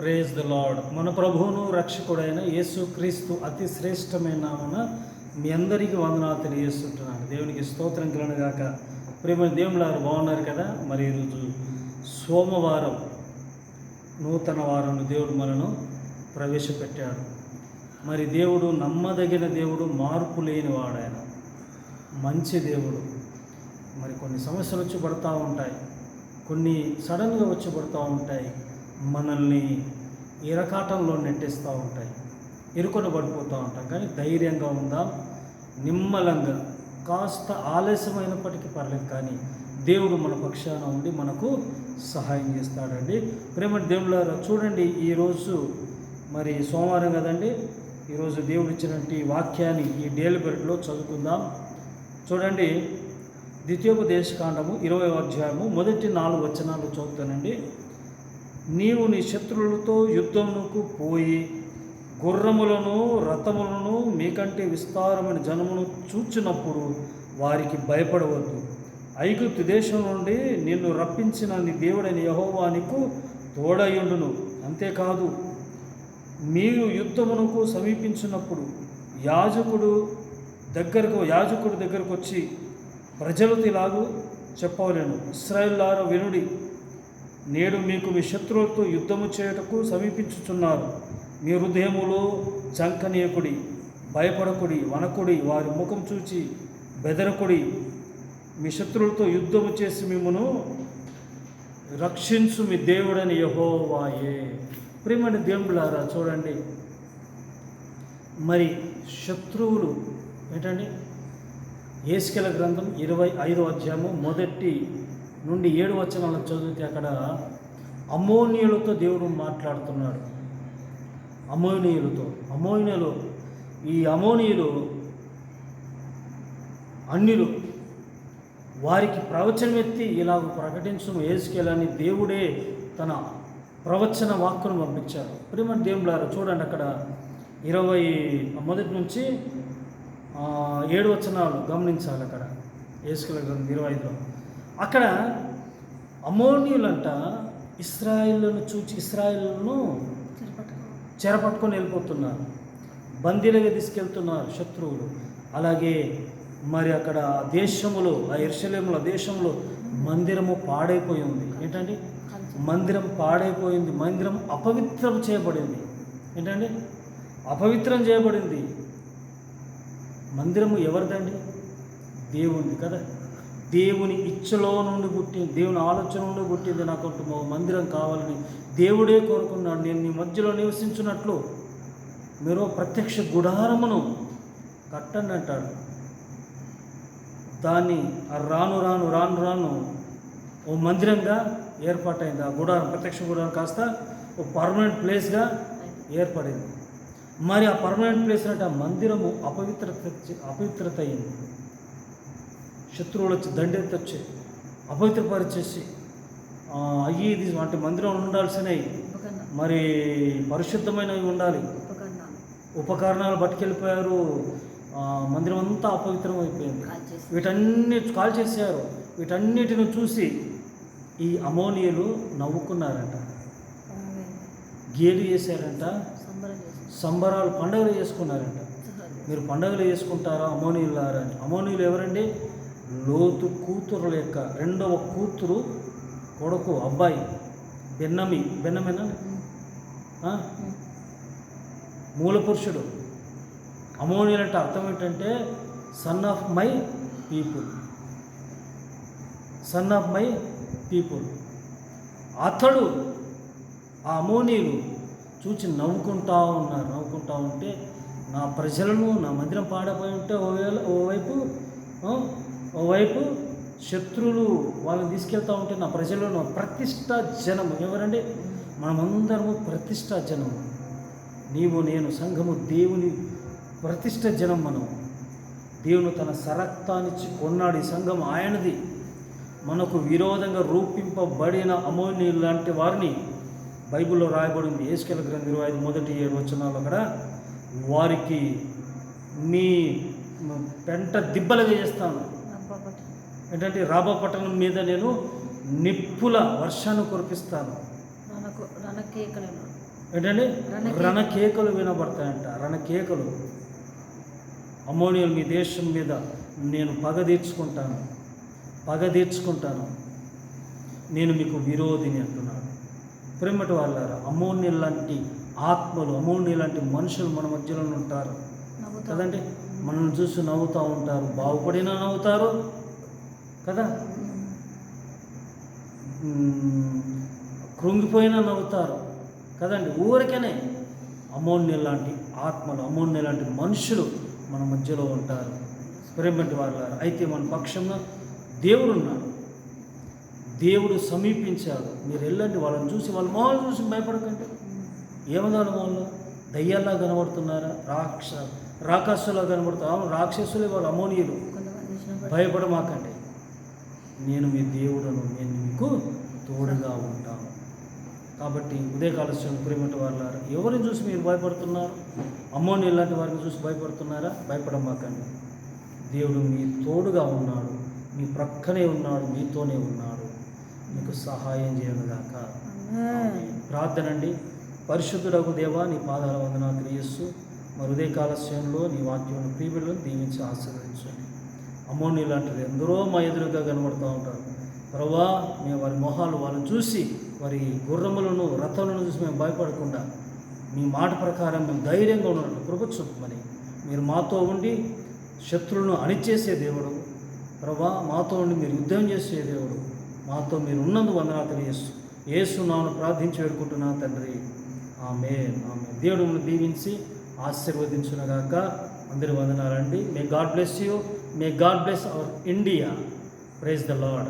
Praise the lord మన ప్రభువును రక్షకుడైన యేసు క్రీస్తు అతి శ్రేష్టమైన నామన మీ అందరికీ వందనాలు తెలియజేస్తుంటున్నాను. దేవునికి స్తోత్రం కలనగాక ప్రేమ దేవులారు బాగున్నారు కదా? మరి ఈరోజు సోమవారం నూతన వారం దేవుడు మనను ప్రవేశపెట్టాడు. మరి దేవుడు నమ్మదగిన దేవుడు మార్పు లేనివాడు ఆయన మంచి దేవుడు. మరి కొన్ని సమస్యలు వచ్చి పడుతూ ఉంటాయి. కొన్ని సడన్గా వచ్చి పడుతూ ఉంటాయి. మనల్ని ఇరకాటంలో నెట్టేస్తూ ఉంటాయి. ఇరుకొని పడిపోతూ ఉంటాం. కానీ ధైర్యంగా ఉందాం నిమ్మలంగా కాస్త ఆలస్యమైనప్పటికీ పర్లేదు కానీ దేవుడు మన పక్షాన ఉండి మనకు సహాయం చేస్తాడండి. ప్రేమ దేవుళ్ళారా చూడండి ఈరోజు మరి సోమవారం కదండి. ఈరోజు దేవుడు ఇచ్చినటువంటి వాక్యాన్ని ఈ డేల్ బెల్ట్లో చదువుకుందాం. చూడండి ద్వితీయోపదేశకాండము ఇరవై అధ్యాయము మొదటి నాలుగు వచనాలు చదువుతానండి. నీవు నీ శత్రువులతో యుద్ధమునకు పోయి గుర్రములను రథములను మీకంటే విస్తారమైన జనమును చూచినప్పుడు వారికి భయపడవద్దు. ఐగుప్తు దేశం నుండి నిన్ను రప్పించిన నీ దేవుడైన యహోవానికు తోడయుండును అంతేకాదు మీరు యుద్ధమునకు సమీపించినప్పుడు యాజకుడు దగ్గరకు యాజకుడు దగ్గరకు వచ్చి ప్రజలతో ఇలాగూ చెప్పవలేను. ఇస్రాయల్లార వినుడి నేడు మీకు మీ శత్రువులతో యుద్ధము చేయుటకు సమీపించుచున్నారు. మీ హృదయములో చంకనీయకుడి భయపడకుడి వనకుడి వారి ముఖం చూచి బెదరకుడి మీ శత్రువులతో యుద్ధము చేసి మిమ్మను రక్షించు మీ దేవుడని యహోవాయే. ప్రేమని దేవుడులారా చూడండి. మరి శత్రువులు ఏంటండి? ఏసుకెల గ్రంథం ఇరవై ఐదో అధ్యాయము మొదటి నుండి ఏడు వచనాలను చదివితే అక్కడ అమోనియులతో దేవుడు మాట్లాడుతున్నాడు. అమోనియులతో అమోనియులు ఈ అమోనియులు అన్యులు. వారికి ప్రవచనం ఎత్తి ఇలాగ ప్రకటించడం ఏసుకెళ్ళని దేవుడే తన ప్రవచన వాక్కును పంపించారు ప్రేమ దేవులారు చూడండి అక్కడ ఇరవై మొదటి నుంచి ఏడు వచనాలు గమనించాలి అక్కడ. ఏసుకెళ్ళ ఇరవై ఐదులో. అక్కడ అమోనియులంట ఇస్రాయిల్ను చూచి ఇస్రాయిల్ను చెరపట్టుకొని వెళ్ళిపోతున్నారు. బందీలుగా తీసుకెళ్తున్నారు శత్రువులు. అలాగే మరి అక్కడ దేశములో ఆ ఎర్షలేముల దేశంలో మందిరము పాడైపోయి ఉంది. ఏంటండి? మందిరం పాడైపోయింది. మందిరం అపవిత్రం చేయబడింది. ఏంటండి? అపవిత్రం చేయబడింది. మందిరము ఎవరిదండి? దేవునిది కదా. దేవుని ఇచ్చలో నుండి పుట్టింది దేవుని ఆలోచన నుండి పుట్టింది నా కుటుంబం మందిరం కావాలని దేవుడే కోరుకున్నాడు. నేను నీ మధ్యలో నివసించున్నట్లు మీరు ప్రత్యక్ష గుడారమును కట్టండి అంటాడు. దాన్ని రాను రాను రాను రాను ఓ మందిరంగా ఏర్పాటైంది. ఆ గుడారం ప్రత్యక్ష గుడారం కాస్త ఓ పర్మనెంట్ ప్లేస్గా ఏర్పడింది. మరి ఆ పర్మనెంట్ ప్లేస్ అంటే ఆ మందిరము అపవిత్రత అపవిత్రత అయింది. శత్రువులు వచ్చి దండెత్తొచ్చి అపవిత్రపరిచేసి అయ్యి ఇది అంటే మందిరం ఉండాల్సినవి మరి పరిశుద్ధమైనవి ఉండాలి. ఉపకరణాలు. పట్టుకెళ్ళిపోయారు. మందిరం అంతా అపవిత్రం అయిపోయింది వీటన్ని కాల్ చేశారు. వీటన్నిటిని చూసి ఈ అమోనియలు నవ్వుకున్నారంట. గేలి చేశారంట సంబరాలు పండుగలు చేసుకున్నారంట మీరు పండుగలు చేసుకుంటారా అమోనీయులారా అని అమోనీయులు ఎవరండి? లోతు కూతురుల యొక్క రెండవ కూతురు కొడుకు అబ్బాయి. బెన్నమి బెన్నమేనా? మూల పురుషుడు. అమోనియల్ అంటే అర్థం ఏంటంటే son of my people son of my people అతడు ఆ అమోనీయులు చూచి నవ్వుకుంటా ఉన్నారు. నవ్వుకుంటా ఉంటే నా ప్రజలను నా మందిరం పాడపోయి ఉంటే ఓవేళ ఓవైపు ఒకవైపు శత్రువులు వాళ్ళని తీసుకెళ్తా ఉంటే నా ప్రజలను ప్రతిష్ట జనము. ఎవరండి? మనమందరము ప్రతిష్ట జనము. నీవు నేను సంఘము దేవుని ప్రతిష్ట జనం మనం. దేవుని తన సరక్తానిచ్చి కొన్నాడు ఈ సంఘం ఆయనది. మనకు విరోధంగా రూపింపబడిన అమోని లాంటి వారిని బైబిల్లో రాయబడింది. ఏసుకెల గ్రంథం ఇరవై ఐదు మొదటి ఏడు వచనాలు అక్కడ వారికి మీ పెంట దిబ్బలుగా చేస్తాను. ఏంటంటే రాబో పట్టణం మీద నేను నిప్పుల వర్షాన్ని కురిపిస్తాను. ఏంటంటే రణకే- రణకేకలు వినబడతాయంట రణకేకలు. అమోనియల్ మీ దేశం మీద నేను పగ తీర్చుకుంటాను పగ తీర్చుకుంటాను. నేను మీకు విరోధిని అంటున్నాడు ప్రేమటి వాళ్ళారా అమోని లాంటి ఆత్మలు అమోని లాంటి మనుషులు మన మధ్యలో ఉంటారు. కదండి? మనల్ని చూసి నవ్వుతూ ఉంటారు బాగుపడినా నవ్వుతారు కదా? కృంగిపోయినా నవ్వుతారు. కదండి? ఊరికనే అమోన్య లాంటి ఆత్మలు అమోన్య లాంటి మనుషులు మన మధ్యలో ఉంటారు. ప్రేమటి వారు అయితే మన పక్షంగా దేవుడు ఉన్నాడు దేవుడు సమీపించాడు. మీరు వెళ్ళండి వాళ్ళని చూసి వాళ్ళ మొహాలు చూసి భయపడకండి. ఏమదాని వాళ్ళు దయ్యాల్లా కనబడుతున్నారా? రాక్ష రాక్షసులా కనబడుతున్నారు? రాక్షసులే వాళ్ళు అమోనియులు. భయపడమాకండి. నేను మీ దేవుడను నేను మీకు తోడుగా ఉంటాను. కాబట్టి ఉదయకాల సమయం ప్రేమటి వాళ్ళారు ఎవరిని చూసి మీరు భయపడుతున్నారు? అమ్మోని ఇలాంటి వారిని చూసి భయపడుతున్నారా? భయపడమాకండి. దేవుడు మీ తోడుగా ఉన్నాడు. మీ ప్రక్కనే ఉన్నాడు మీతోనే ఉన్నాడు. మీకు సహాయం చేయనుగాక ఆమేన్. ప్రార్థన అండి పరిశుద్ధుడకు దేవా నీ పాదాల వందన క్రియస్సు మరి ఉదయకాల నీ వాక్యం ప్రియబిడ్డలను దీవించి ఆశీర్వదించండి. అమ్మోని లాంటిది ఎందరో మా ఎదురుగా కనబడుతూ ఉంటారు. ప్రభా మేము వారి మొహాలు వాళ్ళని చూసి వారి గుర్రములను రథములను చూసి మేము భయపడకుండా మీ మాట ప్రకారం మేము ధైర్యంగా ఉన్నట్టు కృప చూపమని మీరు మాతో ఉండి శత్రువులను అణిచేసే దేవుడు. ప్రభా మాతో ఉండి మీరు యుద్ధం చేసే దేవుడు. మాతో మీరు ఉన్నందు వందనా తెలియసు యేసు నామను ప్రార్థించి వేడుకుంటున్నా తండ్రి. ఆమె ఆమె దేవుడు దీవించి ఆశీర్వదించునగాక. అందరి వందనాలండి. May God bless you May God bless our India. Praise the Lord.